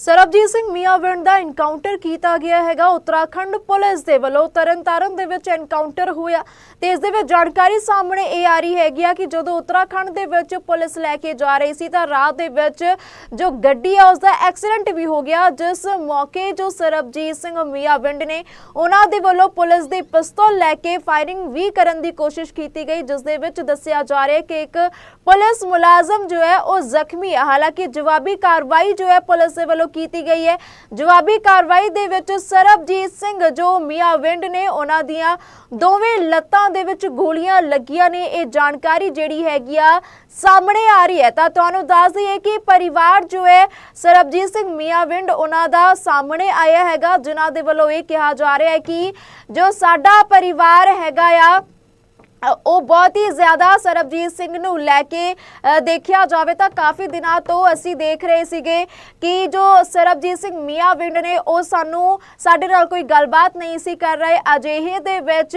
ਸਰਬਜੀਤ ਸਿੰਘ ਮੀਆਂਵਿੰਡ ਦਾ ਇਨਕਾਊਂਟਰ ਕੀਤਾ ਗਿਆ ਹੈਗਾ। ਉੱਤਰਾਖੰਡ ਪੁਲਿਸ ਦੇ ਵੱਲੋਂ ਤਰਨਤਾਰਨ ਦੇ ਵਿੱਚ ਇਨਕਾਊਂਟਰ ਹੋਇਆ ਤੇ ਇਸ ਦੇ ਵਿੱਚ ਜਾਣਕਾਰੀ ਸਾਹਮਣੇ ਇਹ ਆ ਰਹੀ ਹੈਗੀ ਆ ਕਿ ਜਦੋਂ ਉੱਤਰਾਖੰਡ ਦੇ ਵਿੱਚ ਪੁਲਿਸ ਲੈ ਕੇ ਜਾ ਰਹੀ ਸੀ ਤਾਂ ਰਾਹ ਦੇ ਵਿੱਚ ਜੋ ਗੱਡੀ ਆ ਉਸ ਦਾ ਐਕਸੀਡੈਂਟ ਵੀ ਹੋ ਗਿਆ, ਜਿਸ ਮੌਕੇ ਜੋ ਸਰਬਜੀਤ ਸਿੰਘ ਮੀਆਂਵਿੰਡ ਨੇ ਉਹਨਾਂ ਦੇ ਵੱਲੋਂ ਪੁਲਿਸ ਦੀ ਪਿਸਤੌਲ ਲੈ ਕੇ ਫਾਇਰਿੰਗ ਵੀ ਕਰਨ ਦੀ ਕੋਸ਼ਿਸ਼ ਕੀਤੀ ਗਈ, ਜਿਸ ਦੇ ਵਿੱਚ ਦੱਸਿਆ ਜਾ ਰਿਹਾ ਕਿ ਇੱਕ ਪੁਲਿਸ ਮੁਲਾਜ਼ਮ ਜੋ ਹੈ, ਉਹ ਜ਼ਖਮੀ ਹੈ ਹਾਲਾਂਕਿ ਜਵਾਬੀ ਕਾਰਵਾਈ ਜੋ ਹੈ, ਪੁਲਿਸ ਦੇ ਵੱਲੋਂ ਕੀਤੀ ਗਈ ਹੈ। ਜਵਾਬੀ ਕਾਰਵਾਈ ਦੇ ਵਿੱਚ ਸਰਬਜੀਤ ਸਿੰਘ ਜੋ ਮੀਆਂ ਵਿੰਡ ਨੇ, ਉਹਨਾਂ ਦੀਆਂ ਦੋਵੇਂ ਲੱਤਾਂ ਦੇ ਵਿੱਚ ਗੋਲੀਆਂ ਲੱਗੀਆਂ ਨੇ। ਇਹ ਜਾਣਕਾਰੀ ਜਿਹੜੀ ਹੈਗੀ ਆ, ਸਾਹਮਣੇ ਆ ਰਹੀ ਹੈ। ਤਾਂ ਤੁਹਾਨੂੰ ਦੱਸ ਦਈਏ ਕਿ ਪਰਿਵਾਰ ਜੋ ਹੈ, ਸਰਬਜੀਤ ਸਿੰਘ ਮੀਆਂ ਵਿੰਡ, ਉਹਨਾਂ ਦਾ ਸਾਹਮਣੇ ਆਇਆ ਹੈਗਾ, ਜਿਨ੍ਹਾਂ ਦੇ ਵੱਲੋਂ ਇਹ ਕਿਹਾ ਜਾ ਰਿਹਾ ਹੈ ਕਿ ਜੋ ਸਾਡਾ ਪਰਿਵਾਰ ਹੈਗਾ ਆ ਉਹ ਬਹੁਤ ਹੀ ਜ਼ਿਆਦਾ ਸਰਬਜੀਤ ਸਿੰਘ ਨੂੰ ਲੈ ਕੇ ਦੇਖਿਆ ਜਾਵੇ ਤਾਂ ਕਾਫੀ ਦਿਨਾਂ ਤੋਂ ਅਸੀਂ ਦੇਖ ਰਹੇ ਸੀਗੇ ਕਿ ਜੋ ਸਰਬਜੀਤ ਸਿੰਘ ਮੀਆਂ ਵਿੰਡ ਨੇ, ਉਹ ਸਾਨੂੰ ਸਾਡੇ ਨਾਲ ਕੋਈ ਗੱਲਬਾਤ ਨਹੀਂ ਸੀ ਕਰ ਰਹੇ। ਅਜਿਹੇ ਦੇ ਵਿੱਚ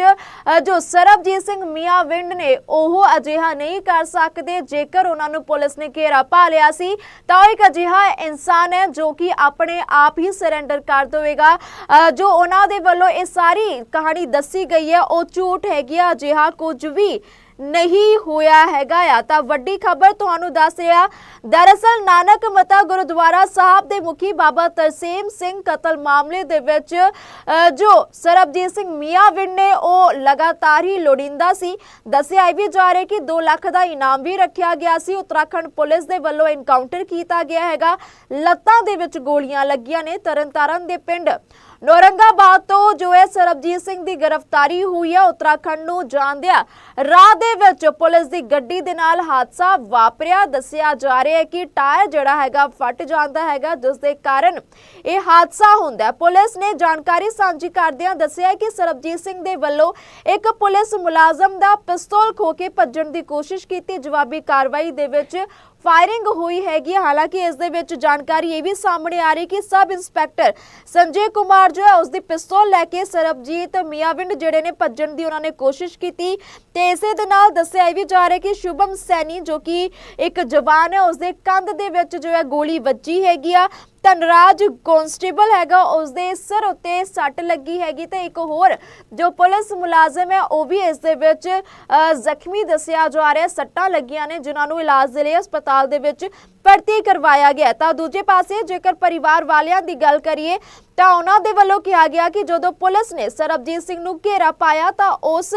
ਜੋ ਸਰਬਜੀਤ ਸਿੰਘ ਮੀਆਂ ਵਿੰਡ ਨੇ, ਉਹ ਅਜਿਹਾ ਨਹੀਂ ਕਰ ਸਕਦੇ। ਜੇਕਰ ਉਹਨਾਂ ਨੂੰ ਪੁਲਿਸ ਨੇ ਘੇਰਾ ਪਾ ਲਿਆ ਸੀ, ਤਾਂ ਉਹ ਇੱਕ ਅਜਿਹਾ ਇਨਸਾਨ ਹੈ ਜੋ ਕਿ ਆਪਣੇ ਆਪ ਹੀ ਸਰੈਂਡਰ ਕਰ ਦੇਵੇਗਾ। ਜੋ ਉਹਨਾਂ ਦੇ ਵੱਲੋਂ ਇਹ ਸਾਰੀ ਕਹਾਣੀ ਦੱਸੀ ਗਈ ਹੈ, ਉਹ ਝੂਠ ਹੈਗੀ ਆ। ਅਜਿਹਾ ਕੁਝ ਵੀ ਨਹੀਂ ਹੋਇਆ ਹੈਗਾ ਆ। ਤਾਂ ਵੱਡੀ ਖਬਰ ਤੁਹਾਨੂੰ ਦੱਸ ਦਰਅਸਲ ਨਾਨਕ ਮਤਾ ਗੁਰਦੁਆਰਾ ਸਾਹਿਬ ਦੇ ਮੁਖੀ ਬਾਬਾ ਤਰਸੇਮ ਸਿੰਘ ਕਤਲ ਮਾਮਲੇ ਦੇ ਵਿੱਚ ਜੋ ਸਰਬਜੀਤ ਸਿੰਘ ਮੀਆਂਵਿੰਡ ਨੇ ਉਹ ਲਗਾਤਾਰ ਹੀ ਲੋੜਿੰਦਾ ਸੀ। ਦੱਸਿਆ ਇਹ ਵੀ ਜਾ ਰਿਹਾ ਕਿ 2 ਲੱਖ ਦਾ ਇਨਾਮ ਵੀ ਰੱਖਿਆ ਗਿਆ ਸੀ। ਉੱਤਰਾਖੰਡ ਪੁਲਿਸ ਦੇ ਵੱਲੋਂ ਇਨਕਾਊਂਟਰ ਕੀਤਾ ਗਿਆ ਹੈਗਾ। ਲੱਤਾਂ ਦੇ ਵਿੱਚ ਗੋਲੀਆਂ ਲੱਗੀਆਂ ਨੇ ਤਰਨਤਾਰਨ ਦੇ ਪਿੰਡ। ਨੌਰੰਗਾਬਾਦ ਤੋਂ ਜੋ ਹੈ ਸਰਬਜੀਤ ਸਿੰਘ ਦੀ ਗ੍ਰਿਫਤਾਰੀ ਹੋਈ ਹੈ ਉੱਤਰਾਖੰਡ ਨੂੰ ਜਾਂਦਿਆਂ ਰਾਹ ਦੇ ਵਿੱਚ ਪੁਲਿਸ ਦੀ ਗੱਡੀ ਦੇ ਨਾਲ ਹਾਦਸਾ ਵਾਪਰਿਆ। ਦੱਸਿਆ ਜਾ ਰਿਹਾ ਹੈ ਕਿ ਟਾਇਰ ਜਿਹੜਾ ਹੈਗਾ ਫਟ ਜਾਂਦਾ ਹੈਗਾ ਜਿਸ ਦੇ ਕਾਰਨ ਇਹ ਹਾਦਸਾ ਹੁੰਦਾ ਹੈ। ਪੁਲਿਸ ਨੇ ਜਾਣਕਾਰੀ ਸਾਂਝੀ ਕਰਦਿਆਂ ਦੱਸਿਆ ਕਿ ਸਰਬਜੀਤ ਸਿੰਘ ਦੇ ਵੱਲੋਂ ਇੱਕ ਪੁਲਿਸ ਮੁਲਾਜ਼ਮ ਦਾ ਪਿਸਤੌਲ ਖੋ ਕੇ ਭੱਜਣ ਦੀ ਕੋਸ਼ਿਸ਼ ਕੀਤੀ। ਜਵਾਬੀ ਕਾਰਵਾਈ ਦੇ ਵਿੱਚ ਫਾਇਰਿੰਗ ਹੋਈ ਹੈਗੀ ਹਾਲਾਂਕਿ ਇਸ ਦੇ ਵਿੱਚ ਜਾਣਕਾਰੀ ਇਹ ਵੀ ਸਾਹਮਣੇ ਆ ਰਹੀ ਕਿ ਸਬ ਇੰਸਪੈਕਟਰ ਸੰਜੇ ਕੁਮਾਰ ਜੋ ਹੈ, ਉਸ ਦੀ ਪਿਸਤੌਲ ਲੈ ਕੇ ਸਰਬਜੀਤ ਮੀਆਂਵਿੰਡ ਜਿਹੜੇ ਨੇ ਭੱਜਣ ਦੀ ਉਹਨਾਂ ਨੇ ਕੋਸ਼ਿਸ਼ ਕੀਤੀ ਤੇ ਇਸੇ ਦੇ ਨਾਲ ਦੱਸਿਆ ਇਹ ਵੀ ਜਾ ਰਿਹਾ ਕਿ ਸ਼ੁਭਮ ਸੈਣੀ ਜੋ ਕਿ ਇੱਕ ਜਵਾਨ ਹੈ, ਉਸ ਦੇ ਕੰਧ ਦੇ ਵਿੱਚ ਜੋ ਹੈ ਗੋਲੀ ਵੱਜੀ ਹੈਗੀ ਆ। ਧਨਰਾਜ ਕਨਸਟੇਬਲ ਹੈਗਾ ਉਸ ਦੇ ਸਿਰ ਉੱਤੇ ਸੱਟ ਲੱਗੀ ਹੈਗੀ ਤੇ ਇੱਕ ਹੋਰ ਜੋ ਪੁਲਿਸ ਮੁਲਾਜ਼ਮ ਹੈ, ਉਹ ਵੀ ਇਸ ਦੇ ਵਿੱਚ ਜ਼ਖਮੀ ਦੱਸਿਆ ਜਾ ਰਿਹਾ, ਸੱਟਾਂ ਲੱਗੀਆਂ ਨੇ, ਜਿਨ੍ਹਾਂ ਨੂੰ ਇਲਾਜ ਦੇ ਲਈ ਹਸਪਤਾਲ ਦੇ ਵਿੱਚ ਭਰਤੀ ਕਰਵਾਇਆ ਗਿਆ ਤਾਂ ਦੂਜੇ ਪਾਸੇ ਜੇਕਰ ਪਰਿਵਾਰ ਵਾਲਿਆਂ ਦੀ ਗੱਲ ਕਰੀਏ, ਤਾਂ ਉਹਨਾਂ ਦੇ ਵੱਲੋਂ ਕਿਹਾ ਗਿਆ ਕਿ ਜਦੋਂ ਪੁਲਿਸ ਨੇ ਸਰਬਜੀਤ ਸਿੰਘ ਨੂੰ ਘੇਰਾ ਪਾਇਆ, ਤਾਂ ਉਸ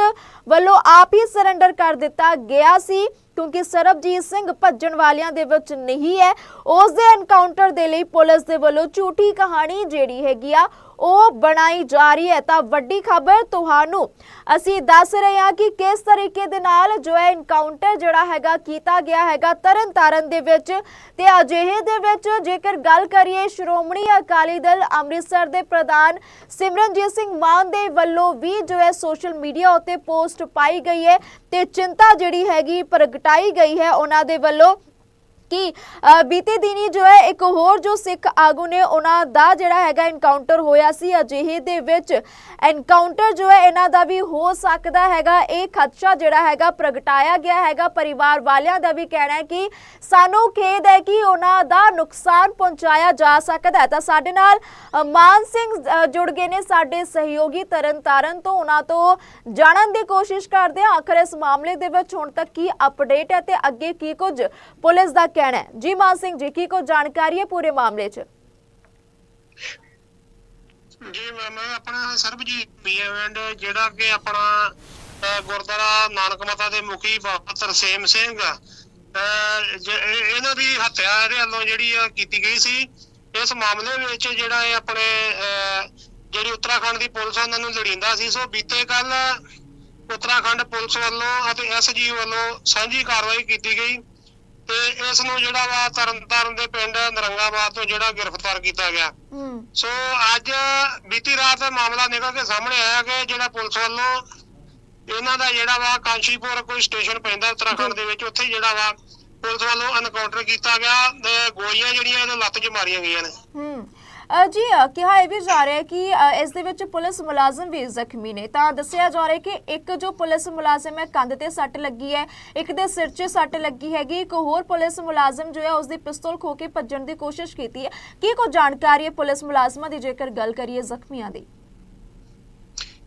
ਵੱਲੋਂ ਆਪ ਹੀ ਸਰੈਂਡਰ ਕਰ ਦਿੱਤਾ ਗਿਆ ਸੀ। ਕਿਉਂਕਿ ਸਰਬਜੀਤ ਸਿੰਘ ਭੱਜਣ ਵਾਲਿਆਂ ਦੇ ਵਿੱਚ ਨਹੀਂ ਹੈ। ਉਸ ਦੇ ਐਨਕਾਊਂਟਰ ਦੇ ਲਈ ਪੁਲਿਸ ਦੇ ਵੱਲੋਂ ਝੂਠੀ ਕਹਾਣੀ ਜਿਹੜੀ ਹੈਗੀ ਆ ਉਹ ਬਣਾਈ ਜਾ ਰਹੀ ਹੈ। ਤਾਂ ਵੱਡੀ ਖਬਰ ਤੁਹਾਨੂੰ ਅਸੀਂ ਦੱਸ ਰਹੇ ਹਾਂ ਕਿ ਕਿਸ ਤਰੀਕੇ ਦੇ ਨਾਲ ਜੋ ਹੈ ਐਨਕਾਊਂਟਰ ਜਿਹੜਾ ਹੈਗਾ ਕੀਤਾ ਗਿਆ ਹੈਗਾ ਤਰਨਤਾਰਨ ਦੇ ਵਿੱਚ। ਤੇ ਅਜਿਹੇ ਦੇ ਵਿੱਚ ਜੇਕਰ ਗੱਲ ਕਰੀਏ, ਸ਼੍ਰੋਮਣੀ ਅਕਾਲੀ ਦਲ ਅੰਮ੍ਰਿਤਸਰ ਦੇ ਪ੍ਰਧਾਨ ਸਿਮਰਨਜੀਤ ਸਿੰਘ ਮਾਨ ਦੇ ਵੱਲੋਂ ਵੀ ਜੋ ਹੈ ਸੋਸ਼ਲ ਮੀਡੀਆ ਉੱਤੇ ਪੋਸਟ ਪਾਈ ਗਈ ਹੈ। ਤੇ ਚਿੰਤਾ ਜਿਹੜੀ ਹੈਗੀ, ਪ੍ਰਗਟਾਈ ਗਈ ਹੈ ਉਹਨਾਂ ਦੇ ਵੱਲੋਂ। ਕਿ ਬੀਤੇ ਦਿਨੀ ਜੋ ਹੈ ਇੱਕ ਹੋਰ ਜੋ ਸਿੱਖ ਆਗੂ ਨੇ ਉਹਨਾਂ ਦਾ ਜਿਹੜਾ ਹੈਗਾ ਐਨਕਾਊਂਟਰ ਹੋਇਆ ਸੀ, ਅਜਿਹੇ ਦੇ ਵਿੱਚ ਐਨਕਾਊਂਟਰ ਜੋ ਹੈ ਇਹਨਾਂ ਦਾ ਵੀ ਹੋ ਸਕਦਾ ਹੈਗਾ। ਇਹ ਖਦਸ਼ਾ ਜਿਹੜਾ ਹੈਗਾ ਪ੍ਰਗਟਾਇਆ ਗਿਆ ਹੈਗਾ। ਪਰਿਵਾਰ ਵਾਲਿਆਂ ਦਾ ਵੀ ਕਹਿਣਾ ਹੈ ਕਿ ਸਾਨੂੰ ਖੇਦ ਹੈ ਕਿ ਉਹਨਾਂ ਦਾ ਨੁਕਸਾਨ ਪਹੁੰਚਾਇਆ ਜਾ ਸਕਦਾ ਹੈ। ਤਾਂ ਸਾਡੇ ਨਾਲ ਮਾਨ ਸਿੰਘ ਜੁੜ ਗਏ ਨੇ ਸਾਡੇ ਸਹਿਯੋਗੀ ਤਰਨਤਾਰਨ ਤੋਂ। ਉਹਨਾਂ ਤੋਂ ਜਾਣਨ ਦੀ ਕੋਸ਼ਿਸ਼ ਕਰਦੇ ਹਾਂ। ਆਖਰ ਇਸ ਮਾਮਲੇ ਦੇ ਵਿੱਚ ਹੁਣ ਤੱਕ ਕੀ ਅਪਡੇਟ ਹੈ ਤੇ ਅੱਗੇ ਕੀ ਕੁਝ ਪੁਲਿਸ ਦਾ ਕਹਿਣਾ ਹੈ। ਜੀ ਮਾਨ ਸਿੰਘ ਜੀ ਕੀ ਕੁਝ ਜਾਣਕਾਰੀ ਹੈ ਪੂਰੇ ਮਾਮਲੇ 'ਚ? ਜੀ ਮੈਂ ਆਪਣਾ ਸਰਬਜੀਤ ਪੀਐਮਐਂਡ ਜਿਹੜਾ ਕਿ ਆਪਣਾ ਗੁਰਦੁਆਰਾ ਨਾਨਕ ਮਾਤਾ ਦੇ ਮੁਖੀ ਬਾਬਾ ਤਰਸੇਮ ਸਿੰਘ ਇਹਨਾਂ ਦੀ ਹੱਤਿਆ ਇਹਦੇ ਵੱਲੋਂ ਜਿਹੜੀ ਕੀਤੀ ਗਈ ਸੀ। ਇਸ ਮਾਮਲੇ ਵਿੱਚ ਜਿਹੜਾ ਇਹ ਆਪਣੇ ਅਹ, ਜਿਹੜੀ ਉੱਤਰਾਖੰਡ ਦੀ ਪੁਲਿਸ ਉਹਨਾਂ ਨੂੰ ਲੜਿੰਦਾ ਸੀ। ਸੋ ਬੀਤੇ ਕੱਲ ਉੱਤਰਾਖੰਡ ਪੁਲਿਸ ਵੱਲੋਂ ਅਤੇ ਐਸਜੀ ਵੱਲੋਂ ਸਾਂਝੀ ਕਾਰਵਾਈ ਕੀਤੀ ਗਈ। ਤੇ ਇਸ ਨੂੰ ਜਿਹੜਾ ਵਾ ਤਰਨਤਾਰਨ ਦੇ ਪਿੰਡ ਨਰੰਗਾਬਾਦ ਤੋਂ ਜਿਹੜਾ ਗ੍ਰਿਫਤਾਰ ਕੀਤਾ ਗਿਆ। ਸੋ ਅੱਜ ਬੀਤੀ ਰਾਤ ਮਾਮਲਾ ਨਿਕਲ ਕੇ ਸਾਹਮਣੇ ਆਇਆ ਕਿ ਜਿਹੜਾ ਪੁਲਿਸ ਵੱਲੋਂ ਇਹਨਾਂ ਦਾ ਜਿਹੜਾ ਵਾ ਕਾਂਸ਼ੀਪੁਰ ਕੋਈ ਸਟੇਸ਼ਨ ਪੈਂਦਾ ਉੱਤਰਾਖੰਡ ਦੇ ਵਿੱਚ ਉੱਥੇ ਜਿਹੜਾ ਵਾ ਪੁਲਿਸ ਵੱਲੋਂ ਐਨਕਾਊਂਟਰ ਕੀਤਾ ਗਿਆ ਤੇ ਗੋਲੀਆਂ ਜਿਹੜੀਆਂ ਇਹਦੇ ਲੱਤ 'ਚ ਮਾਰੀਆਂ ਗਈਆਂ ਨੇ। ਹੂੰ। ਜੀ ਕਿਹਾ ਇਹ ਵੀ ਜਾ ਰਿਹਾ ਹੈ ਕਿ ਇਸ ਦੇ ਵਿੱਚ ਪੁਲਿਸ ਮੁਲਾਜ਼ਮ ਵੀ ਜ਼ਖਮੀ ਨੇ। ਤਾਂ ਦੱਸਿਆ ਜਾ ਰਿਹਾ ਹੈ ਕਿ ਇੱਕ ਜੋ ਪੁਲਿਸ ਮੁਲਾਜ਼ਮ ਹੈ ਕੰਧ ਤੇ ਸੱਟ ਲੱਗੀ ਹੈ ਇੱਕ ਦੇ ਸਿਰ 'ਚ ਸੱਟ ਲੱਗੀ ਹੈਗੀ ਇੱਕ ਹੋਰ ਪੁਲਿਸ ਮੁਲਾਜ਼ਮ ਜੋ ਹੈ ਉਸ ਦੀ ਪਿਸਤੌਲ ਖੋ ਕੇ ਭੱਜਣ ਦੀ ਕੋਸ਼ਿਸ਼ ਕੀਤੀ ਹੈ। ਕੀ ਕੋਈ ਜਾਣਕਾਰੀ ਹੈ ਪੁਲਿਸ ਮੁਲਾਜ਼ਮਾਂ ਦੀ ਜੇਕਰ ਗੱਲ ਕਰੀਏ ਜ਼ਖਮੀਆਂ ਦੀ?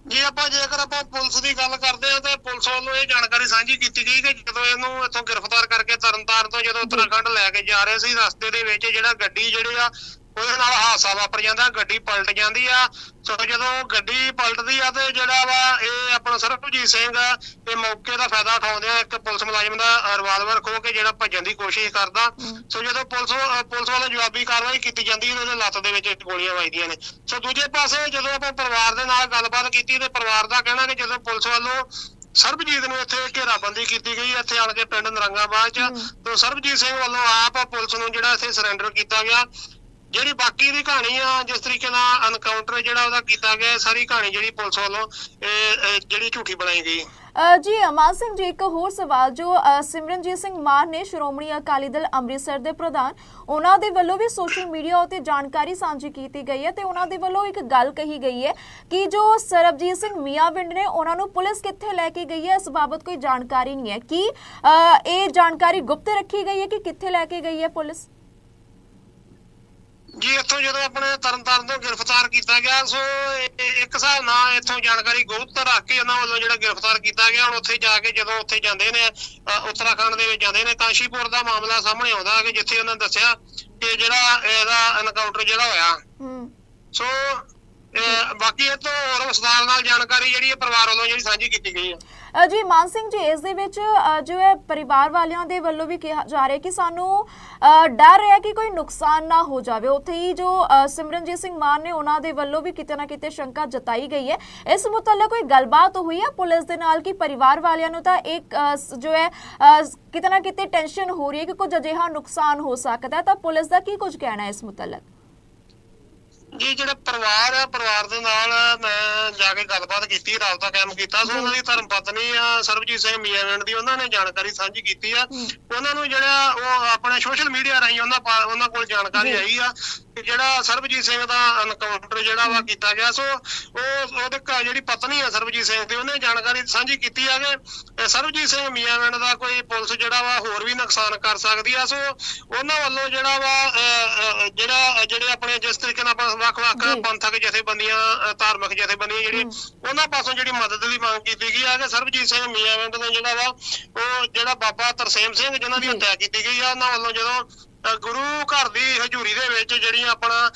ਜੇ ਆਪਾਂ ਜੇਕਰ ਆਪਾਂ ਪੁਲਿਸ ਦੀ ਗੱਲ ਕਰਦੇ ਆ ਤੇ ਪੁਲਿਸ ਵੱਲੋਂ ਇਹ ਜਾਣਕਾਰੀ ਸਾਂਝੀ ਕੀਤੀ ਗਈ ਕਿ ਜਦੋਂ ਇਹਨੂੰ ਇੱਥੋਂ ਗ੍ਰਿਫਤਾਰ ਕਰਕੇ ਤਰਨਤਾਰਨ ਤੋਂ ਜਦੋਂ ਉੱਤਰਾਖੰਡ ਲੈ ਕੇ ਜਾ ਰਹੇ ਸੀ ਰਸਤੇ ਦੇ ਵਿੱਚ ਜਿਹੜਾ ਗੱਡੀ ਜਿਹੜੀ ਆ ਉਹਦੇ ਨਾਲ ਹਾਦਸਾ ਵਾਪਰ ਜਾਂਦਾ ਗੱਡੀ ਪਲਟ ਜਾਂਦੀ ਆ। ਸੋ ਜਦੋਂ ਗੱਡੀ ਪਲਟਦੀ ਆ ਤੇ ਜਿਹੜਾ ਵਾ ਇਹ ਆਪਣਾ ਸਰਬਜੀਤ ਸਿੰਘ ਆ, ਇਹ ਮੌਕੇ ਦਾ ਫਾਇਦਾ ਉਠਾਉਂਦੇ ਆ। ਇੱਕ ਪੁਲਿਸ ਮੁਲਾਜ਼ਮ ਦਾ ਰਿਵਾਲਵਰ ਖੋ ਕੇ ਜਿਹੜਾ ਭੱਜਣ ਦੀ ਕੋਸ਼ਿਸ਼ ਕਰਦਾ। ਸੋ ਜਦੋਂ ਪੁਲਿਸ ਪੁਲਿਸ ਵੱਲੋਂ ਜਵਾਬੀ ਕਾਰਵਾਈ ਕੀਤੀ ਜਾਂਦੀ ਉਹਦੇ ਲੱਤ ਦੇ ਵਿੱਚ ਗੋਲੀਆਂ ਵੱਜਦੀਆਂ ਨੇ। ਸੋ ਦੂਜੇ ਪਾਸੇ ਜਦੋਂ ਆਪਾਂ ਪਰਿਵਾਰ ਦੇ ਨਾਲ ਗੱਲਬਾਤ ਕੀਤੀ ਤੇ ਪਰਿਵਾਰ ਦਾ ਕਹਿਣਾ ਕਿ ਜਦੋਂ ਪੁਲਿਸ ਵੱਲੋਂ ਸਰਬਜੀਤ ਨੂੰ ਇੱਥੇ ਘੇਰਾਬੰਦੀ ਕੀਤੀ ਗਈ ਇੱਥੇ ਆਣ ਕੇ ਪਿੰਡ ਨਰੰਗਾਬਾਦ ਚ ਤੋਂ ਸਰਬਜੀਤ ਸਿੰਘ ਵੱਲੋਂ ਆਪ ਪੁਲਿਸ ਨੂੰ ਜਿਹੜਾ ਇੱਥੇ ਸਰੈਂਡਰ ਕੀਤਾ ਗਿਆ। ਜਿਹੜੀ ਬਾਕੀ ਦੀ ਕਹਾਣੀ ਆ, ਜਿਸ ਤਰੀਕੇ ਨਾਲ ਅਨਕਾਊਂਟਰ ਜਿਹੜਾ ਉਹਦਾ ਕੀਤਾ ਗਿਆ ਸਾਰੀ ਕਹਾਣੀ ਜਿਹੜੀ ਪੁਲਿਸ ਵੱਲੋਂ ਜਿਹੜੀ ਝੂਠੀ ਬਣਾਈ ਗਈ। ਜੀ, ਅਮਾਨ ਸਿੰਘ ਜੀ, ਇੱਕ ਹੋਰ ਸਵਾਲ ਜੋ ਸਿਮਰਨਜੀਤ ਸਿੰਘ ਮਾਨ ਨੇ ਸ਼੍ਰੋਮਣੀ ਅਕਾਲੀ ਦਲ ਅੰਮ੍ਰਿਤਸਰ ਦੇ ਪ੍ਰਧਾਨ, ਉਹਨਾਂ ਦੇ ਵੱਲੋਂ ਵੀ ਸੋਸ਼ਲ ਮੀਡੀਆ ਉਤੇ ਜਾਣਕਾਰੀ ਸਾਂਝੀ ਕੀਤੀ ਗਈ ਹੈ ਤੇ ਉਹਨਾਂ ਦੇ ਵੱਲੋਂ ਇੱਕ ਗੱਲ ਕਹੀ ਗਈ ਹੈ ਕਿ ਜੋ ਸਰਬਜੀਤ ਸਿੰਘ ਮੀਆਂਵਿੰਡ ਨੇ ਉਹਨਾਂ ਨੂੰ ਪੁਲਿਸ ਕਿੱਥੇ ਲੈ ਕੇ ਗਈ ਹੈ, ਇਸ ਬਾਬਤ ਕੋਈ ਜਾਣਕਾਰੀ ਨਹੀਂ ਹੈ। ਕਿ ਇਹ ਜਾਣਕਾਰੀ ਗੁਪਤ ਰੱਖੀ ਗਈ ਹੈ ਕਿ ਕਿੱਥੇ ਲੈ ਕੇ ਗਈ ਹੈ ਪੁਲਿਸ? ਜੀ ਇੱਥੋਂ ਜਦੋਂ ਆਪਣੇ ਤਰਨਤਾਰਨ ਤੋਂ ਗ੍ਰਿਫਤਾਰ ਕੀਤਾ ਗਿਆ ਸੋ ਇੱਕ ਹਿਸਾਬ ਨਾਲ ਇੱਥੋਂ ਜਾਣਕਾਰੀ ਗੁਪਤ ਰੱਖ ਕੇ ਉਹਨਾਂ ਵੱਲੋਂ ਜਿਹੜਾ ਗ੍ਰਿਫਤਾਰ ਕੀਤਾ ਗਿਆ ਹੁਣ ਉੱਥੇ ਜਾ ਕੇ ਜਦੋਂ ਉੱਥੇ ਜਾਂਦੇ ਨੇ ਉੱਤਰਾਖੰਡ ਦੇ ਵਿੱਚ ਜਾਂਦੇ ਨੇ ਕਾਸ਼ੀਪੁਰ ਦਾ ਮਾਮਲਾ ਸਾਹਮਣੇ ਆਉਂਦਾ ਕਿ ਜਿੱਥੇ ਉਹਨਾਂ ਦੱਸਿਆ ਕਿ ਜਿਹੜਾ ਇਹਦਾ ਐਨਕਾਊਂਟਰ ਜਿਹੜਾ ਹੋਇਆ ਹੂੰ। ਸੋ ਬਾਕੀ ਇਹ ਤੋਂ ਹੋਰ ਵਿਸਤਾਰ ਨਾਲ ਜਾਣਕਾਰੀ ਜਿਹੜੀ ਹੈ ਪਰਿਵਾਰ ਵੱਲੋਂ ਜਿਹੜੀ ਸਾਂਝੀ ਕੀਤੀ ਗਈ ਹੈ। ਜੀ, ਮਾਨ ਸਿੰਘ ਜੀ, ਇਸ ਦੇ ਵਿੱਚ ਜੋ ਹੈ ਪਰਿਵਾਰ ਵਾਲਿਆਂ ਦੇ ਵੱਲੋਂ ਵੀ ਕਿਹਾ ਜਾ ਰਿਹਾ ਕਿ ਸਾਨੂੰ ਡਰ ਹੈ ਕਿ ਕੋਈ ਨੁਕਸਾਨ ਨਾ ਹੋ ਜਾਵੇ। ਉੱਥੇ ਹੀ ਜੋ ਸਿਮਰਨਜੀਤ ਸਿੰਘ ਮਾਨ ਨੇ ਉਹਨਾਂ ਦੇ ਵੱਲੋਂ ਵੀ ਕਿਤੇ ਨਾ ਕਿਤੇ ਸ਼ੰਕਾ ਜਤਾਈ ਗਈ ਹੈ। ਇਸ ਮੁਤਲਕ ਕੋਈ ਗੱਲਬਾਤ ਹੋਈ ਹੈ ਪੁਲਿਸ ਦੇ ਨਾਲ ਕਿ ਪਰਿਵਾਰ ਵਾਲਿਆਂ ਨੂੰ ਤਾਂ ਇੱਕ ਜੋ ਹੈ ਕਿਤੇ ਨਾ ਕਿਤੇ ਟੈਨਸ਼ਨ ਹੋ ਰਹੀ ਹੈ ਕਿ ਕੁਝ ਅਜਿਹਾ ਨੁਕਸਾਨ ਹੋ ਸਕਦਾ ਤਾਂ ਪੁਲਿਸ ਦਾ ਕੀ ਕੁਝ ਕਹਿਣਾ ਹੈ ਇਸ ਮੁਤਲਕ? ਜੀ ਜਿਹੜਾ ਪਰਿਵਾਰ ਆ ਪਰਿਵਾਰ ਦੇ ਨਾਲ ਮੈਂ ਜਾ ਕੇ ਗੱਲਬਾਤ ਕੀਤੀ ਰਾਬਤਾ ਕਾਇਮ ਕੀਤਾ। ਸੋ ਉਹਨਾਂ ਦੀ ਧਰਮ ਪਤਨੀ ਆ ਸਰਬਜੀਤ ਸਿੰਘ ਮੀਆਂਵਿੰਡ ਦੀ ਉਹਨਾਂ ਨੇ ਜਾਣਕਾਰੀ ਸਾਂਝੀ ਕੀਤੀ ਆ। ਉਹਨਾਂ ਨੂੰ ਜਿਹੜਾ ਉਹ ਆਪਣੇ ਸੋਸ਼ਲ ਮੀਡੀਆ ਰਾਹੀਂ ਉਹਨਾਂ ਉਹਨਾਂ ਕੋਲ ਜਾਣਕਾਰੀ ਆਈ ਆ ਕਿ ਜਿਹੜਾ ਸਰਬਜੀਤ ਸਿੰਘ ਦਾ ਐਨਕਾਊਂਟਰ ਜਿਹੜਾ ਵਾ ਕੀਤਾ ਗਿਆ। ਸੋ ਉਹ ਉਹਦੇ ਘਰ ਜਿਹੜੀ ਪਤਨੀ ਆ ਸਰਬਜੀਤ ਸਿੰਘ ਦੀ ਉਹਨੇ ਜਾਣਕਾਰੀ ਸਾਂਝੀ ਕੀਤੀ ਆ ਕਿ ਸਰਬਜੀਤ ਸਿੰਘ ਮੀਆਂਵਿੰਡ ਦਾ ਕੋਈ ਪੁਲਿਸ ਜਿਹੜਾ ਵਾ ਹੋਰ ਵੀ ਨੁਕਸਾਨ ਕਰ ਸਕਦੀ ਆ। ਸੋ ਉਹਨਾਂ ਵੱਲੋਂ ਜਿਹੜਾ ਵਾ ਅਹ, ਜਿਹੜਾ ਜਿਹੜੇ ਆਪਣੇ ਜਿਸ ਤਰੀਕੇ ਨਾਲ ਆਪਾਂ ਵੱਖ-ਵੱਖ। ਪੰਥਕ ਜਥੇਬੰਦੀਆਂ ਧਾਰਮਿਕ ਜਥੇਬੰਦੀਆਂ ਜਿਹੜੀ ਉਹਨਾਂ ਪਾਸੋਂ ਜਿਹੜੀ ਮਦਦ ਦੀ ਮੰਗ ਕੀਤੀ ਗਈ ਆ ਕਿ ਸਰਬਜੀਤ ਸਿੰਘ ਮੀਆਂਵਿੰਡ ਨੇ ਜਿਹੜਾ ਵਾ ਉਹ ਜਿਹੜਾ ਬਾਬਾ ਤਰਸੇਮ ਸਿੰਘ ਜਿਨ੍ਹਾਂ ਦੀ। ਹੱਤਿਆ ਕੀਤੀ ਗਈ ਆ ਉਹਨਾਂ ਵੱਲੋਂ ਜਦੋਂ ਗੁਰੂ ਘਰ ਦੀ ਹਜ਼ੂਰੀ ਦੇ ਵਿੱਚ ਜਿਹੜੀਆਂ ਆਪਣਾ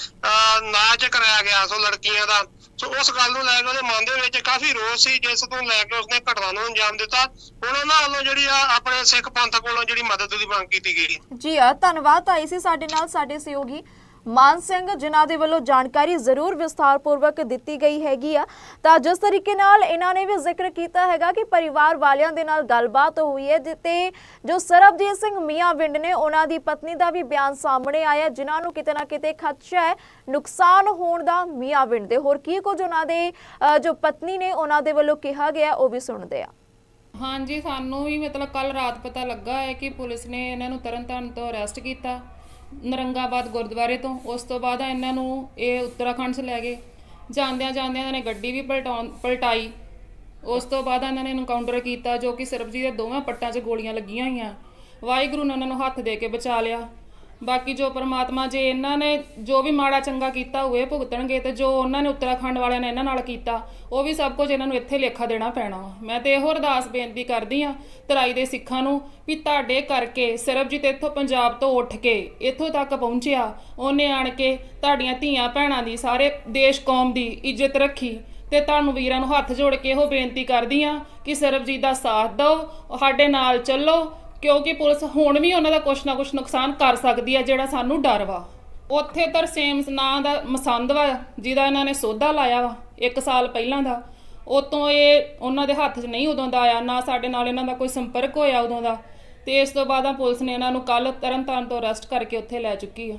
ਨਾਚ ਕਰਾਇਆ ਗਿਆ ਸੋ ਲੜਕੀਆਂ ਦਾ ਸੋ ਉਸ ਗੱਲ ਨੂੰ ਲੈ ਕੇ ਉਹਦੇ ਮਨ ਦੇ ਵਿੱਚ ਕਾਫੀ ਰੋਸ ਸੀ ਜਿਸ ਤੋਂ ਲੈ ਕੇ ਉਸਨੇ ਘਟਨਾ ਨੂੰ ਅੰਜਾਮ ਦਿੱਤਾ ਹੁਣ ਉਹਨਾਂ ਵੱਲੋਂ ਜਿਹੜੀ ਆ ਆਪਣੇ ਸਿੱਖ ਪੰਥ ਕੋਲੋਂ ਜਿਹੜੀ ਮਦਦ ਦੀ ਮੰਗ ਕੀਤੀ ਗਈ ਜੀ ਆ ਧੰਨਵਾਦ ਆਈ ਸੀ ਸਾਡੇ ਨਾਲ ਸਾਡੇ ਸਹਿਯੋਗੀ ਮਾਨ ਸਿੰਘ, ਜਿਨ੍ਹਾਂ ਦੇ ਵੱਲੋਂ ਜਾਣਕਾਰੀ ਜ਼ਰੂਰ ਵਿਸਥਾਰਪੂਰਵਕ ਦਿੱਤੀ ਗਈ ਹੈਗੀ ਆ। ਤਾਂ ਜਿਸ ਤਰੀਕੇ ਨਾਲ ਇਹਨਾਂ ਨੇ ਵੀ ਜ਼ਿਕਰ ਕੀਤਾ ਹੈਗਾ ਕਿ ਪਰਿਵਾਰ ਵਾਲਿਆਂ ਦੇ ਨਾਲ ਗੱਲਬਾਤ ਹੋਈ ਹੈ ਤੇ ਜੋ ਸਰਬਜੀਤ ਸਿੰਘ ਮੀਆਂ ਵਿੰਡ ਨੇ ਉਹਨਾਂ ਦੀ ਪਤਨੀ ਦਾ ਵੀ ਬਿਆਨ ਸਾਹਮਣੇ ਆਇਆ, ਜਿਨ੍ਹਾਂ ਨੂੰ ਕਿਤੇ ਨਾ ਕਿਤੇ ਖਦਸ਼ਾ ਹੈ, ਨੁਕਸਾਨ ਹੋਣ ਦਾ ਮੀਆਂ ਵਿੰਡ ਦੇ। ਹੋਰ ਕੀ ਕੁਝ ਉਹਨਾਂ ਦੇ ਜੋ ਪਤਨੀ ਨੇ ਉਹਨਾਂ ਦੇ ਵੱਲੋਂ ਕਿਹਾ ਗਿਆ, ਉਹ ਵੀ ਸੁਣਦੇ ਆ। ਹਾਂਜੀ, ਸਾਨੂੰ ਵੀ ਮਤਲਬ ਕੱਲ ਰਾਤ ਪਤਾ ਲੱਗਾ ਹੈ ਕਿ ਪੁਲਿਸ ਨੇ ਇਹਨਾਂ ਨੂੰ ਤਰਨਤਾਰਨ ਤੋਂ ਅਰੈਸਟ ਕੀਤਾ। ਨਰੰਗਾਬਾਦ ਗੁਰਦੁਆਰੇ ਤੋਂ। ਉਸ ਤੋਂ ਬਾਅਦ ਇਹਨਾਂ ਨੂੰ ਇਹ ਉੱਤਰਾਖੰਡ 'ਚ ਲੈ ਗਏ। ਜਾਂਦਿਆਂ ਜਾਂਦਿਆਂ ਇਹਨਾਂ ਨੇ ਗੱਡੀ ਵੀ ਪਲਟਾਉਣ, ਪਲਟਾਈ। ਉਸ ਤੋਂ ਬਾਅਦ ਇਹਨਾਂ ਨੇ ਐਨਕਾਊਂਟਰ ਕੀਤਾ ਜੋ ਕਿ ਸਰਬਜੀਤ ਦੇ ਦੋਵਾਂ ਪੱਟਾਂ 'ਚ ਗੋਲੀਆਂ ਲੱਗੀਆਂ ਹੋਈਆਂ। ਵਾਹਿਗੁਰੂ ਨੇ ਉਹਨਾਂ ਨੂੰ ਹੱਥ ਦੇ ਕੇ ਬਚਾ ਲਿਆ। ਬਾਕੀ ਜੋ ਪਰਮਾਤਮਾ ਜੇ ਇਹਨਾਂ ਨੇ ਜੋ ਵੀ ਮਾੜਾ ਚੰਗਾ ਕੀਤਾ ਹੋਏ ਭੁਗਤਣਗੇ ਤੇ ਜੋ ਉਹਨਾਂ ਨੇ ਉੱਤਰਾਖੰਡ ਵਾਲਿਆਂ ਨੇ ਇਹਨਾਂ ਨਾਲ ਕੀਤਾ, ਉਹ ਵੀ ਸਭ ਕੁਝ ਇਹਨਾਂ ਨੂੰ ਇੱਥੇ ਲੇਖਾ ਦੇਣਾ ਪੈਣਾ ਵਾ। ਮੈਂ ਤੇ ਇਹੋ ਅਰਦਾਸ ਬੇਨਤੀ ਕਰਦੀ ਆ ਤਰਾਈ ਦੇ ਸਿੱਖਾਂ ਨੂੰ ਵੀ ਤੁਹਾਡੇ ਕਰਕੇ ਸਰਬਜੀਤ ਇੱਥੋਂ ਪੰਜਾਬ ਤੋਂ ਉੱਠ ਕੇ ਇੱਥੋਂ ਤੱਕ ਪਹੁੰਚਿਆ, ਉਹਨੇ ਆਣ ਕੇ ਤੁਹਾਡੀਆਂ ਧੀਆਂ ਭੈਣਾਂ ਦੀ, ਸਾਰੇ ਦੇਸ਼ ਕੌਮ ਦੀ ਇੱਜ਼ਤ ਰੱਖੀ ਤੇ ਤੁਹਾਨੂੰ ਵੀਰਾਂ ਨੂੰ ਹੱਥ ਜੋੜ ਕੇ ਇਹੋ ਬੇਨਤੀ ਕਰਦੀ ਆ ਕਿ ਸਰਬਜੀਤ ਦਾ ਸਾਥ ਦਿਓ, ਸਾਡੇ ਨਾਲ ਚੱਲੋ ਕਿਉਂਕਿ ਪੁਲਿਸ ਹੁਣ ਵੀ ਉਹਨਾਂ ਦਾ ਕੁਛ ਨਾ ਕੁਛ ਨੁਕਸਾਨ ਕਰ ਸਕਦੀ ਆ, ਜਿਹੜਾ ਸਾਨੂੰ ਡਰ ਵਾ। ਉੱਥੇ ਤਰਸੇਮ ਨਾਂ ਦਾ ਮਸੰਦ ਵਾ, ਜਿਹਦਾ ਇਹਨਾਂ ਨੇ ਸੋਧਾ ਲਾਇਆ ਵਾ, ਇੱਕ ਸਾਲ ਪਹਿਲਾਂ ਦਾ। ਉਤੋਂ ਇਹ ਉਹਨਾਂ ਦੇ ਹੱਥ 'ਚ ਨਹੀਂ ਉਦੋਂ ਦਾ ਆਇਆ, ਨਾ ਸਾਡੇ ਨਾਲ ਇਹਨਾਂ ਦਾ ਕੋਈ ਸੰਪਰਕ ਹੋਇਆ ਉਦੋਂ ਦਾ। ਤੇ ਇਸ ਤੋਂ ਬਾਅਦ ਆ ਪੁਲਿਸ ਨੇ ਇਹਨਾਂ ਨੂੰ ਕੱਲ ਤਰਨਤਾਰਨ ਤੋਂ ਅਰੈਸਟ ਕਰਕੇ ਉੱਥੇ ਲੈ ਚੁੱਕੀ ਆ।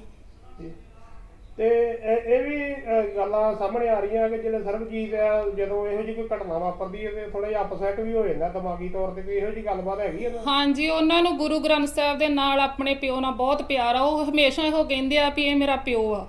ਤੇ ਇਹ ਵੀ ਗੱਲਾਂ ਸਾਹਮਣੇ ਆ ਰਹੀਆਂ ਕਿ ਜਿਹੜੇ ਸਰਬਜੀਤ ਆ, ਜਦੋਂ ਇਹੋ ਜਿਹੀ ਕੋਈ ਘਟਨਾ ਵਾਪਰਦੀ ਹੈ ਤੇ ਥੋੜਾ ਜਿਹਾ ਅਪਸੈਟ ਵੀ ਹੋ ਜਾਂਦਾ ਦਿਮਾਗੀ ਤੌਰ ਤੇ ਕੋਈ ਇਹੋ ਜਿਹੀ ਗੱਲਬਾਤ ਹੈਗੀ ਹੈ ਹਾਂਜੀ, ਉਹਨਾਂ ਨੂੰ ਗੁਰੂ ਗ੍ਰੰਥ ਸਾਹਿਬ ਦੇ ਨਾਲ ਆਪਣੇ ਪਿਓ ਨਾਲ ਬਹੁਤ ਪਿਆਰ ਆ। ਉਹ ਹਮੇਸ਼ਾ ਇਹੋ ਕਹਿੰਦੇ ਆ ਵੀ ਇਹ ਮੇਰਾ ਪਿਓ ਆ।